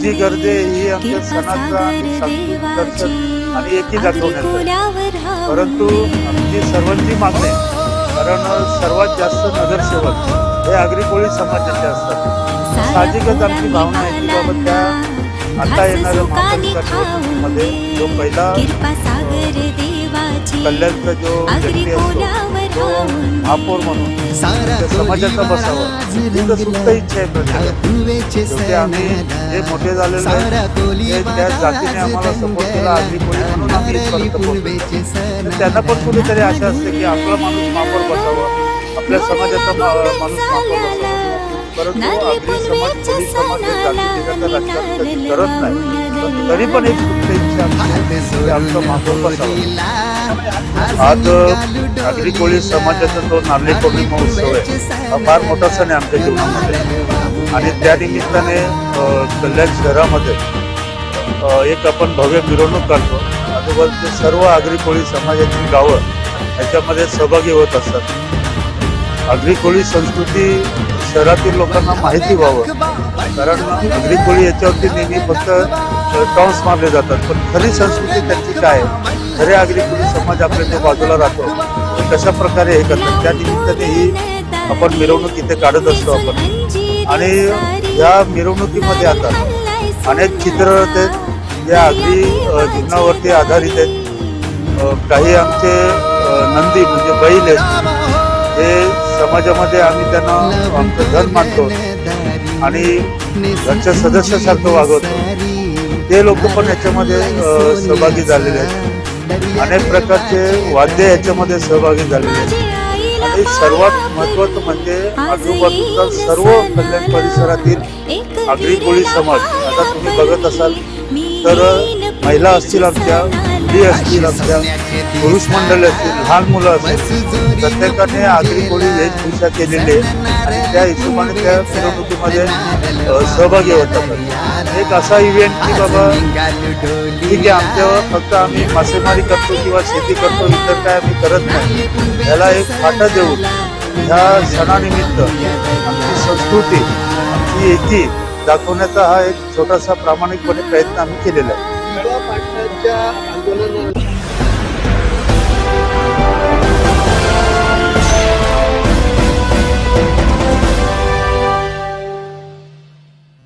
जी गर्दी ही आमच्या सणाचा आणि एकी दाखवण्याचं. परंतु आमची सर्वांची मागणी. कारण सर्वात जास्त नगरसेवक हे आगरी कोळी समाजाचे असतात साहजिकच आमची भावना आहे की बाबा त्या आता येणाऱ्या महापालिका मध्ये जो पहिला कल्याणचा जो व्यक्ती असतो महापौर म्हणून. समाजाचा बसावा. ही तर सुप्त इच्छा आहे आम्ही जे मोठे झालेलो आहे त्या जातीने आम्हाला सपोर्ट केला. आगरी कोळी म्हणून आम्ही इथपर्यंत त्यांना पण कुठेतरी आशा असते की आपला माणूस महापौर बसावा. आपल्या समाजाचा माणूस महापौर बसावा. परंतु आगरी समाज कोळी समाज हे जातीभेदाचं राजकारण कधी करत नाही. तरी पण एक सुप्त इच्छा आमचा महापौर बसावा. आज आगरी कोळी समाजाचा जो नारळी कोळी महोत्सव आहे हा फार मोठा सण आहे आमच्या जीवनामध्ये. आणि त्या निमित्ताने कल्याण शहरामध्ये एक आपण भव्य मिरवणूक काढतो. आजूबाजूचे सर्व आगरी कोळी समाजाची गावं याच्यामध्ये सहभागी होत असतात. आगरी कोळी संस्कृती शहरातील लोकांना माहिती व्हावं. कारण आगरी कोळी याच्यावरती नेहमी फक्त टॉन्स मारले जातात. पण खरी संस्कृती त्यांची काय आहे? खरे आगरी समाज आपल्या जो बाजूला राहतो ते कशा प्रकारे हे करतात त्या निमित्ताने ही आपण मिरवणूक इथे काढत असतो आपण. आणि या मिरवणुकीमध्ये आता अनेक चित्र ते या आगरी जीवनावरती आधारित आहेत. काही आमचे नंदी म्हणजे बैल आहेत हे समाजामध्ये आम्ही त्यांना आमचं धन मानतो आणि घरच्या सदस्यासारखं वागवतो. ते लोक पण याच्यामध्ये सहभागी झालेले आहेत. अनेक प्रकारचे वाद्य याच्यामध्ये सहभागी झालेले आहेत. आणि सर्वात महत्वाचं म्हणजे आजूबाजूचा सर्व कल्याण परिसरातील आगरी कोळी समाज आता तुम्ही बघत असाल तर महिला असतील आमच्या मुली असतील आमच्या पुरुष मंडळी असतील लहान मुलं असतील प्रत्येकाने आगरी कोळी वेशभूषा केलेली आहे. आणि त्या हिशोबाने त्या मिरवणुकीमध्ये सहभागी होतात. एक असा इव्हेंट की बाबा ठीक आहे आमच्यावर फक्त आम्ही मासेमारी करतो किंवा शेती करतो इतर काय आम्ही करत नाही. याला एक फाटा देऊन ह्या सणानिमित्त आमची संस्कृती आमची एकी दाखवण्याचा हा एक छोटासा प्रामाणिकपणे प्रयत्न आम्ही केलेला आहे.